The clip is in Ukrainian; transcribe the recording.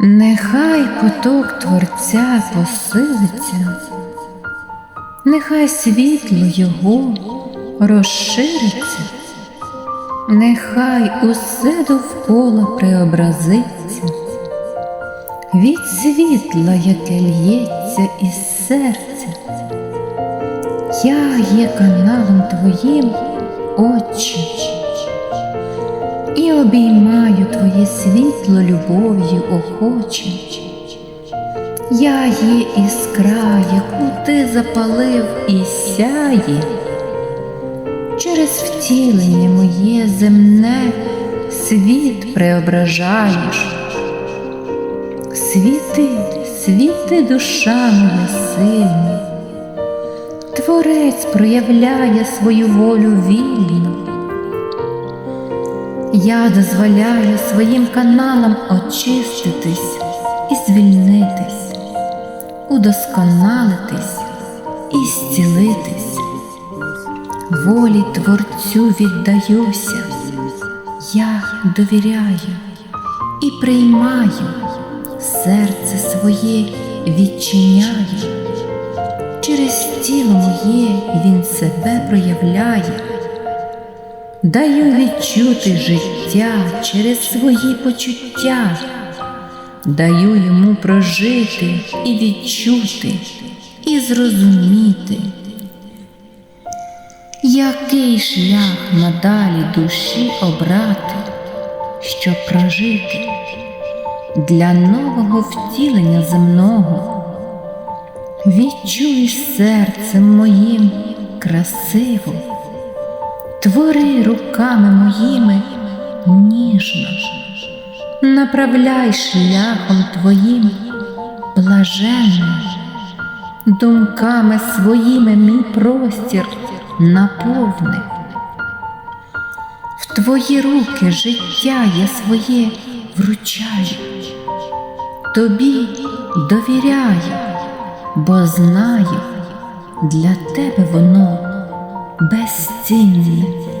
Нехай поток Творця посилиться, нехай світло Його розшириться, нехай усе довкола преобразиться, від світла, яке л'ється із серця. Я є каналом Твоїм, Отче, і обіймаю Твоє світло любов'ю охоче. Я є іскра, яку ти запалив і сяє. Через втілення моє земне світ преображаєш. Світи, світи, душа моя сильна. Творець проявляє свою волю вільно. Я дозволяю своїм каналам очиститись і звільнитись, удосконалитись і зцілитись. Волі Творцю віддаюся, я довіряю і приймаю, серце своє відчиняю. Через тіло моє він себе проявляє. Даю відчути життя через свої почуття, даю йому прожити і відчути, і зрозуміти, який шлях надалі душі обрати, щоб прожити для нового втілення земного. Відчуєш серцем моїм красиво. Твори руками моїми ніжно, направляй шляхом твоїм блаженно, думками своїми мій простір наповни. В твої руки життя я своє вручаю, тобі довіряю, бо знаю, для тебе воно безцінне.